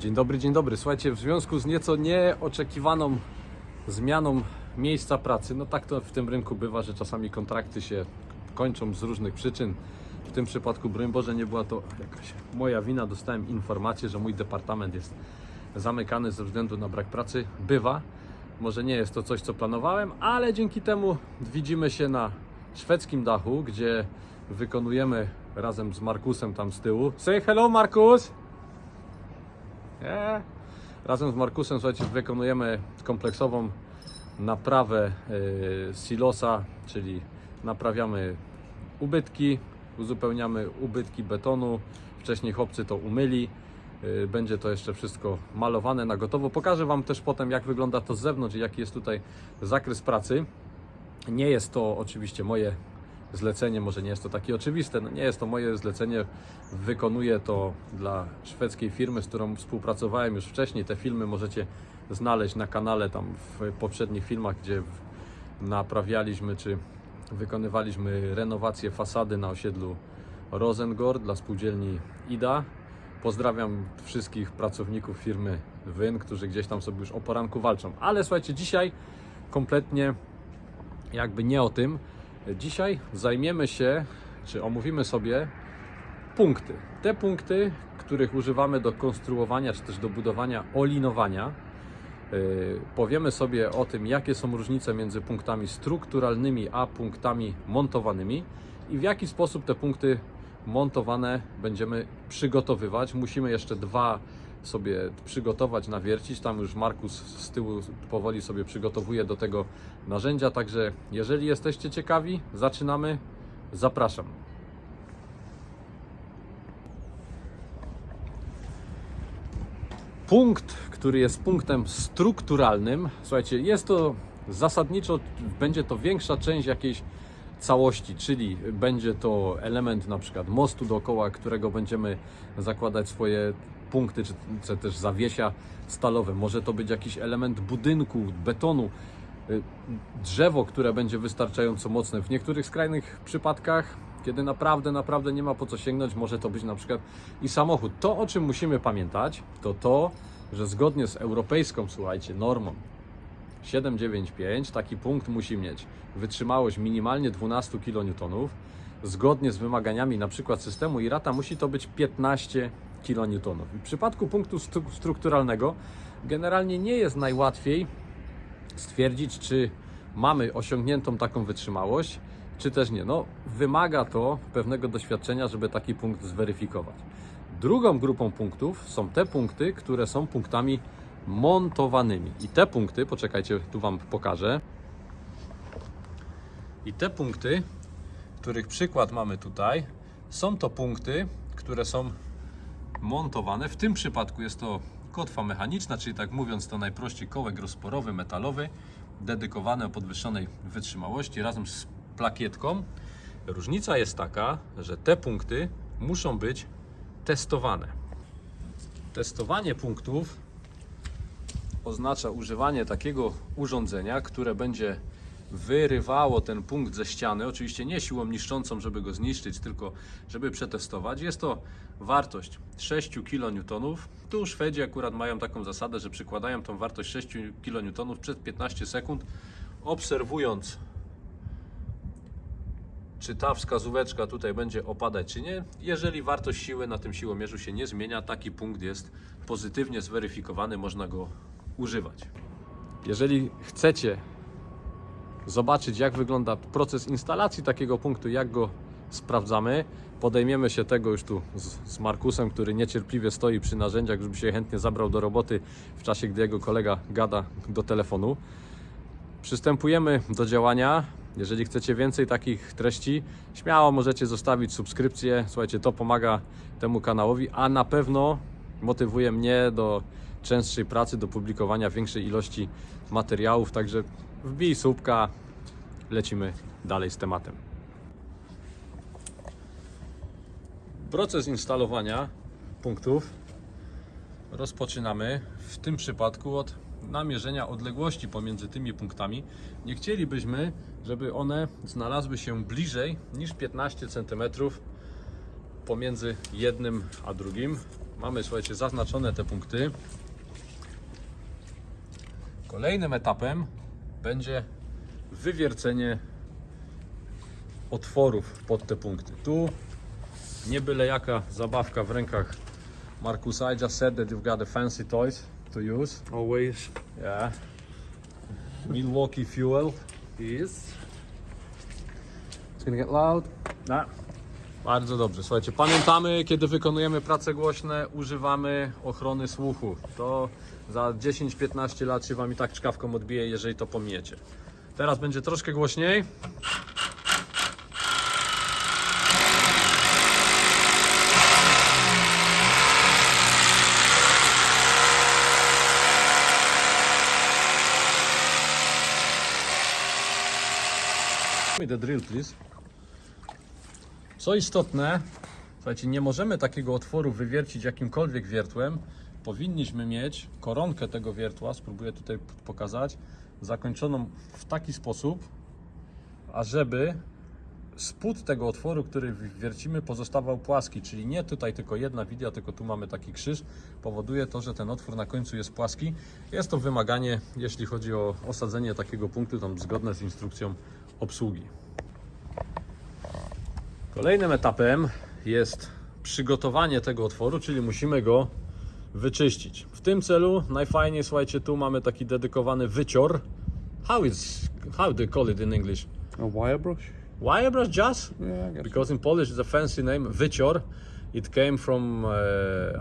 Dzień dobry, dzień dobry. Słuchajcie, w związku z nieco nieoczekiwaną zmianą miejsca pracy, no tak to w tym rynku bywa, że czasami kontrakty się kończą z różnych przyczyn. W tym przypadku, broń Boże, nie była to jakaś moja wina. Dostałem informację, że mój departament jest zamykany ze względu na brak pracy. Bywa. Może nie jest to coś, co planowałem, ale dzięki temu widzimy się na szwedzkim dachu, gdzie wykonujemy razem z Markusem tam z tyłu. Say hello, Markus! Nie. Razem z Markusem, słuchajcie, wykonujemy kompleksową naprawę y, silosa, czyli naprawiamy ubytki, uzupełniamy ubytki betonu. Wcześniej chłopcy to umyli. Y, Będzie to jeszcze wszystko malowane na gotowo. Pokażę Wam też potem, jak wygląda to z zewnątrz i jaki jest tutaj zakres pracy. Nie jest to oczywiście moje zlecenie, może nie jest to takie oczywiste, no nie jest to moje zlecenie. Wykonuję to dla szwedzkiej firmy, z którą współpracowałem już wcześniej. Te filmy możecie znaleźć na kanale, tam w poprzednich filmach, gdzie naprawialiśmy czy wykonywaliśmy renowację fasady na osiedlu Rosengård dla spółdzielni IDA. Pozdrawiam wszystkich pracowników firmy Wyn, którzy gdzieś tam sobie już o poranku walczą. Ale słuchajcie, dzisiaj kompletnie jakby nie o tym. Dzisiaj zajmiemy się, czy omówimy sobie punkty. Te punkty, których używamy do konstruowania, czy też do budowania olinowania. Yy, Powiemy sobie o tym, jakie są różnice między punktami strukturalnymi a punktami montowanymi i w jaki sposób te punkty montowane będziemy przygotowywać. Musimy jeszcze dwa sobie przygotować, nawiercić. Tam już Markus z tyłu powoli sobie przygotowuje do tego narzędzia. Także jeżeli jesteście ciekawi, zaczynamy. Zapraszam. Punkt, który jest punktem strukturalnym, słuchajcie, jest to zasadniczo, będzie to większa część jakiejś całości, czyli będzie to element na przykład mostu dookoła, którego będziemy zakładać swoje punkty, czy, czy też zawiesia stalowe. Może to być jakiś element budynku, betonu, y, drzewo, które będzie wystarczająco mocne. W niektórych skrajnych przypadkach, kiedy naprawdę, naprawdę nie ma po co sięgnąć, może to być na przykład i samochód. To, o czym musimy pamiętać, to to, że zgodnie z europejską, słuchajcie, normą 795 taki punkt musi mieć wytrzymałość minimalnie 12 kN, zgodnie z wymaganiami na przykład systemu IRATA musi to być 15 kN. W przypadku punktu stru- strukturalnego generalnie nie jest najłatwiej stwierdzić, czy mamy osiągniętą taką wytrzymałość, czy też nie. No, wymaga to pewnego doświadczenia, żeby taki punkt zweryfikować. Drugą grupą punktów są te punkty, które są punktami montowanymi. I te punkty, poczekajcie, tu Wam pokażę. I te punkty, których przykład mamy tutaj, są to punkty, które są montowane. W tym przypadku jest to kotwa mechaniczna, czyli tak mówiąc to najprościej kołek rozporowy, metalowy, dedykowany o podwyższonej wytrzymałości razem z plakietką. Różnica jest taka, że te punkty muszą być testowane. Testowanie punktów oznacza używanie takiego urządzenia, które będzie wyrywało ten punkt ze ściany, oczywiście nie siłą niszczącą, żeby go zniszczyć, tylko żeby przetestować. Jest to wartość 6 kN. Tu Szwedzi akurat mają taką zasadę, że przykładają tą wartość 6 kN przez 15 sekund, obserwując czy ta wskazóweczka tutaj będzie opadać, czy nie. Jeżeli wartość siły na tym siłomierzu się nie zmienia, taki punkt jest pozytywnie zweryfikowany, można go używać. Jeżeli chcecie zobaczyć, jak wygląda proces instalacji takiego punktu, jak go sprawdzamy, podejmiemy się tego już tu z, Markusem, który niecierpliwie stoi przy narzędziach, żeby się chętnie zabrał do roboty w czasie, gdy jego kolega gada do telefonu. Przystępujemy do działania. Jeżeli chcecie więcej takich treści, śmiało możecie zostawić subskrypcję. Słuchajcie, to pomaga temu kanałowi, a na pewno motywuje mnie do częstszej pracy, do publikowania większej ilości materiałów. Także wbij słupka, lecimy dalej z tematem. Proces instalowania punktów rozpoczynamy w tym przypadku od namierzenia odległości pomiędzy tymi punktami. Nie chcielibyśmy, żeby one znalazły się bliżej niż 15 cm pomiędzy jednym a drugim. Mamy, słuchajcie, zaznaczone te punkty. Kolejnym etapem będzie wywiercenie otworów pod te punkty. Tu nie byle jaka zabawka w rękach Markusa. I just said that you've got the fancy toys to use. Always Yeah. Milwaukee Fuel. is. It's gonna get loud. No. Bardzo dobrze. Słuchajcie, pamiętamy, kiedy wykonujemy prace głośne, używamy ochrony słuchu. To za 10-15 lat się Wam i tak czkawką odbije, jeżeli to pomijecie. Teraz będzie troszkę głośniej. Give me the drill, please. Co istotne, słuchajcie, nie możemy takiego otworu wywiercić jakimkolwiek wiertłem. Powinniśmy mieć koronkę tego wiertła, spróbuję tutaj pokazać, zakończoną w taki sposób, ażeby spód tego otworu, który wiercimy, pozostawał płaski, czyli nie tutaj tylko jedna widia, tylko tu mamy taki krzyż, powoduje to, że ten otwór na końcu jest płaski. Jest to wymaganie, jeśli chodzi o osadzenie takiego punktu, tam zgodne z instrukcją obsługi. Kolejnym etapem jest przygotowanie tego otworu, czyli musimy go wyczyścić. W tym celu najfajniej, słuchajcie, tu mamy taki dedykowany wycior. How is how do you call it in English? A wire brush. Wire brush just? Yeah. Because in Polish it's a fancy name, wycior. It came from, uh,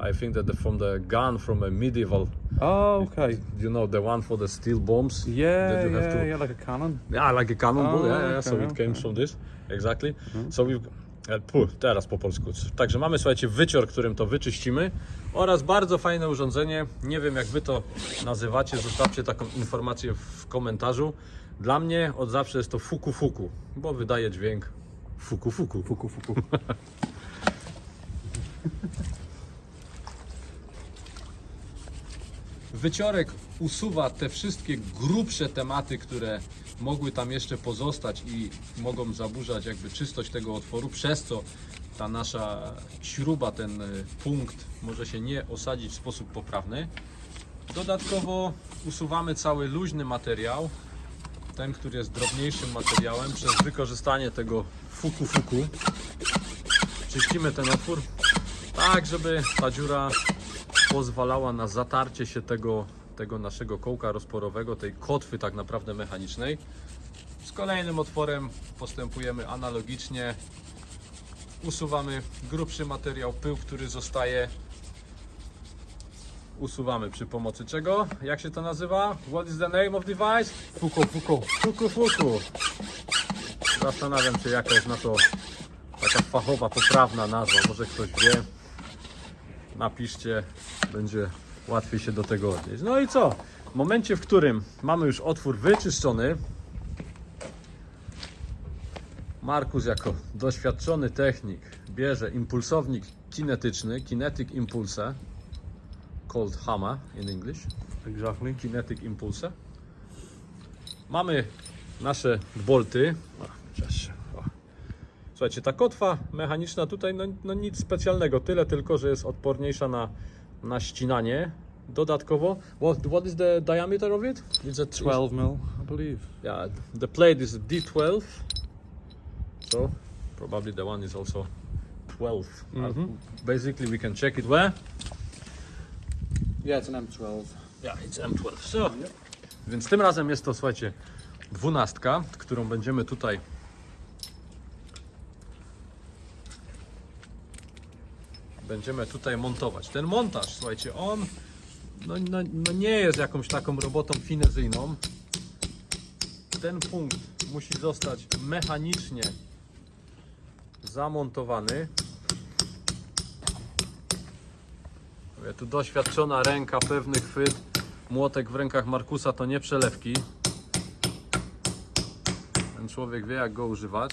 I think that the, from the gun from a medieval, Oh, okay. you know, the one for the steel bombs. Yeah, yeah, to- yeah, like a cannon. Yeah, like a cannonball, Oh, yeah, yeah. So okay, it came okay. from this, exactly. So we've, puh, teraz po polsku. Także mamy, słuchajcie, wycior, którym to wyczyścimy oraz bardzo fajne urządzenie. Nie wiem, jak wy to nazywacie, zostawcie taką informację w komentarzu. Dla mnie od zawsze jest to fuku fuku, bo wydaje dźwięk fuku fuku. Fuku, fuku. Wyciorek usuwa te wszystkie grubsze tematy, które mogły tam jeszcze pozostać i mogą zaburzać jakby czystość tego otworu, przez co ta nasza śruba, ten y, punkt może się nie osadzić w sposób poprawny. Dodatkowo usuwamy cały luźny materiał, ten, który jest drobniejszym materiałem, przez wykorzystanie tego fuku fuku. Czyścimy ten otwór tak, żeby ta dziura pozwalała na zatarcie się tego, tego naszego kołka rozporowego, tej kotwy tak naprawdę mechanicznej. Z kolejnym otworem postępujemy analogicznie. Usuwamy grubszy materiał, pył, który zostaje. Usuwamy przy pomocy czego? Jak się to nazywa? What is the name of device? Fuku, fuku. Fuku fuku. Zastanawiam się jaka jest na to taka fachowa, poprawna nazwa. Może ktoś wie. Napiszcie, będzie łatwiej się do tego odnieść. No i co? W momencie, w którym mamy już otwór wyczyszczony, Markus jako doświadczony technik bierze impulsownik kinetyczny, kinetic impulse, called hammer in English Exactly. kinetic impulse. Mamy nasze bolty. Słuchajcie, ta kotwa mechaniczna tutaj no, no nic specjalnego, tyle tylko, że jest odporniejsza na, na ścinanie. Dodatkowo, what, what is the diameter of it? It's a 12 mil, I believe. Yeah, the plate is D12, so probably the one is also 12. Uh, basically, we can check it where. Yeah, it's an M12. Ja, it's M12. So. Więc tym razem jest to, słuchajcie, dwunastka, którą będziemy tutaj będziemy tutaj montować. Ten montaż, słuchajcie, on no, no, no nie jest jakąś taką robotą finezyjną. Ten punkt musi zostać mechanicznie zamontowany. Mówię, tu doświadczona ręka, pewny chwyt. Młotek w rękach Markusa to nie przelewki. Ten człowiek wie jak go używać.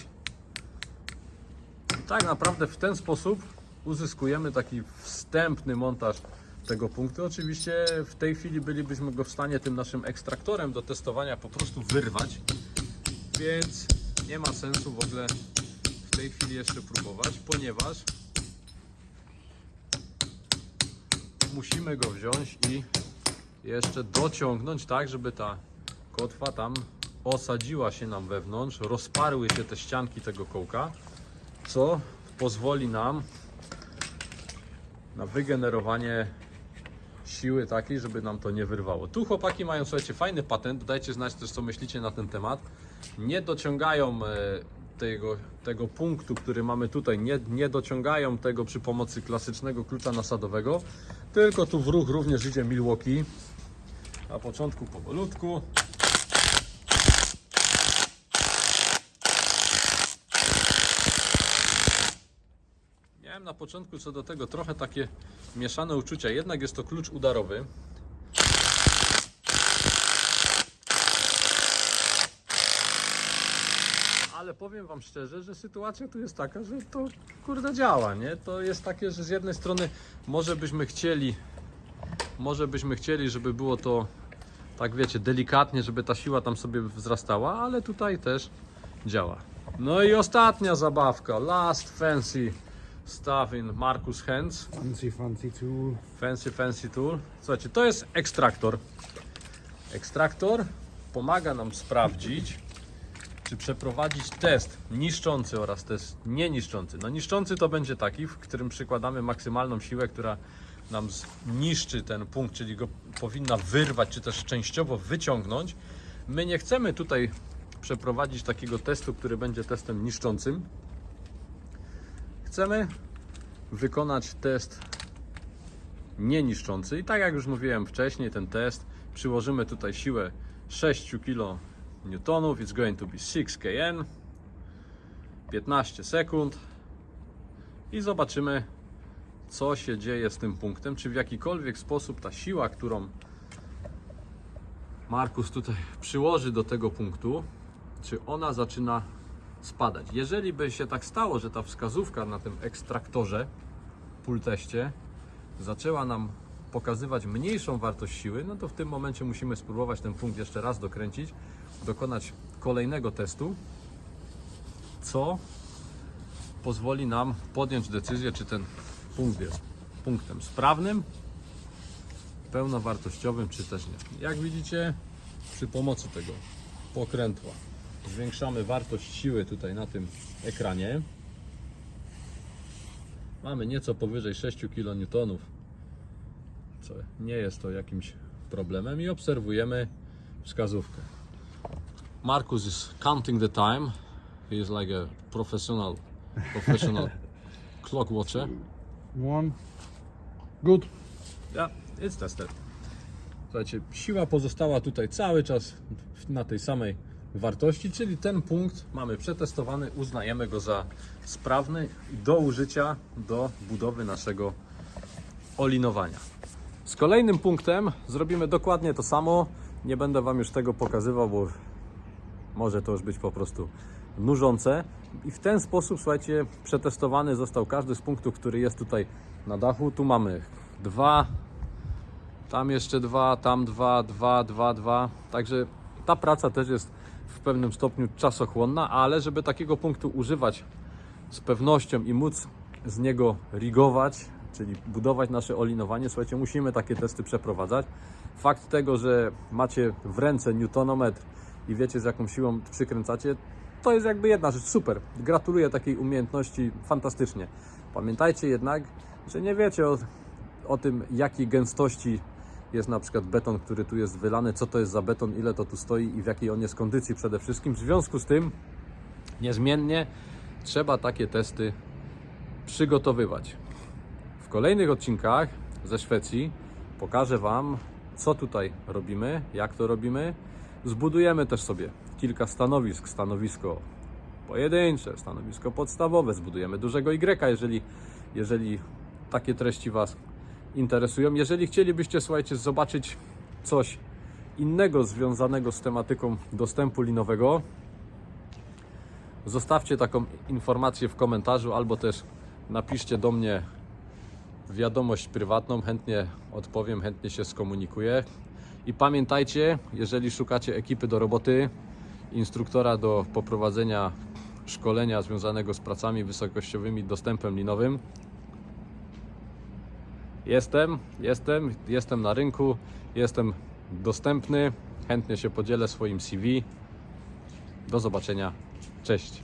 I tak naprawdę w ten sposób uzyskujemy taki wstępny montaż tego punktu. Oczywiście w tej chwili bylibyśmy go w stanie tym naszym ekstraktorem do testowania po prostu wyrwać. Więc nie ma sensu w ogóle w tej chwili jeszcze próbować, ponieważ musimy go wziąć i jeszcze dociągnąć tak, żeby ta kotwa tam osadziła się nam wewnątrz, rozparły się te ścianki tego kołka, co pozwoli nam na wygenerowanie siły takiej, żeby nam to nie wyrwało. Tu chłopaki mają, słuchajcie, fajny patent, dajcie znać też, co myślicie na ten temat. Nie dociągają e, tego, tego punktu, który mamy tutaj, nie, nie dociągają tego przy pomocy klasycznego klucza nasadowego, tylko tu w ruch również idzie Milwaukee. Na początku powolutku. Na początku co do tego trochę takie mieszane uczucia, jednak jest to klucz udarowy. Ale powiem Wam szczerze, że sytuacja tu jest taka, że to kurde działa, nie? To jest takie, że z jednej strony może byśmy chcieli, może byśmy chcieli, żeby było to tak wiecie, delikatnie, żeby ta siła tam sobie wzrastała, ale tutaj też działa. No i ostatnia zabawka, last fancy stuff in Marcus Hands. Fancy, fancy tool. Fancy, fancy tool. Słuchajcie, to jest ekstraktor. Ekstraktor pomaga nam sprawdzić, czy przeprowadzić test niszczący oraz test nieniszczący. No niszczący to będzie taki, w którym przykładamy maksymalną siłę, która nam zniszczy ten punkt, czyli go powinna wyrwać, czy też częściowo wyciągnąć. My nie chcemy tutaj przeprowadzić takiego testu, który będzie testem niszczącym. Chcemy wykonać test nieniszczący. I tak jak już mówiłem wcześniej, ten test przyłożymy tutaj siłę 6 kN. It's going to be 6 kN. 15 sekund. I zobaczymy, co się dzieje z tym punktem. Czy w jakikolwiek sposób ta siła, którą Markus tutaj przyłoży do tego punktu, czy ona zaczyna spadać. Jeżeli by się tak stało, że ta wskazówka na tym ekstraktorze, pulteście, zaczęła nam pokazywać mniejszą wartość siły, no to w tym momencie musimy spróbować ten punkt jeszcze raz dokręcić, dokonać kolejnego testu, co pozwoli nam podjąć decyzję, czy ten punkt jest punktem sprawnym, pełnowartościowym, czy też nie. Jak widzicie, przy pomocy tego pokrętła zwiększamy wartość siły tutaj na tym ekranie. Mamy nieco powyżej 6 kN, co nie jest to jakimś problemem i obserwujemy wskazówkę. Markus is counting the time. He is like a professional professional clock watcher. One. Good. Yeah, it's tested. Słuchajcie, siła pozostała tutaj cały czas na tej samej wartości, czyli ten punkt mamy przetestowany, uznajemy go za sprawny do użycia do budowy naszego olinowania. Z kolejnym punktem zrobimy dokładnie to samo. Nie będę Wam już tego pokazywał, bo może to już być po prostu nużące. I w ten sposób, słuchajcie, przetestowany został każdy z punktów, który jest tutaj na dachu. Tu mamy dwa, tam jeszcze dwa, tam dwa, dwa, dwa, dwa. Także ta praca też jest w pewnym stopniu czasochłonna, ale żeby takiego punktu używać z pewnością i móc z niego rigować, czyli budować nasze olinowanie, słuchajcie, musimy takie testy przeprowadzać. Fakt tego, że macie w ręce newtonometr i wiecie z jaką siłą przykręcacie, to jest jakby jedna rzecz, super. Gratuluję takiej umiejętności, fantastycznie. Pamiętajcie jednak, że nie wiecie o, o tym, jakiej gęstości jest na przykład beton, który tu jest wylany, co to jest za beton, ile to tu stoi i w jakiej on jest kondycji przede wszystkim. W związku z tym niezmiennie trzeba takie testy przygotowywać. W kolejnych odcinkach ze Szwecji pokażę Wam, co tutaj robimy, jak to robimy. Zbudujemy też sobie kilka stanowisk. Stanowisko pojedyncze, stanowisko podstawowe. Zbudujemy dużego Y, jeżeli, jeżeli takie treści Was interesują. Jeżeli chcielibyście, słuchajcie, zobaczyć coś innego związanego z tematyką dostępu linowego, zostawcie taką informację w komentarzu albo też napiszcie do mnie wiadomość prywatną, chętnie odpowiem, chętnie się skomunikuję. I pamiętajcie, jeżeli szukacie ekipy do roboty, instruktora do poprowadzenia szkolenia związanego z pracami wysokościowymi, dostępem linowym, Jestem, jestem, jestem na rynku, jestem dostępny. Chętnie się podzielę swoim CV. Do zobaczenia. Cześć.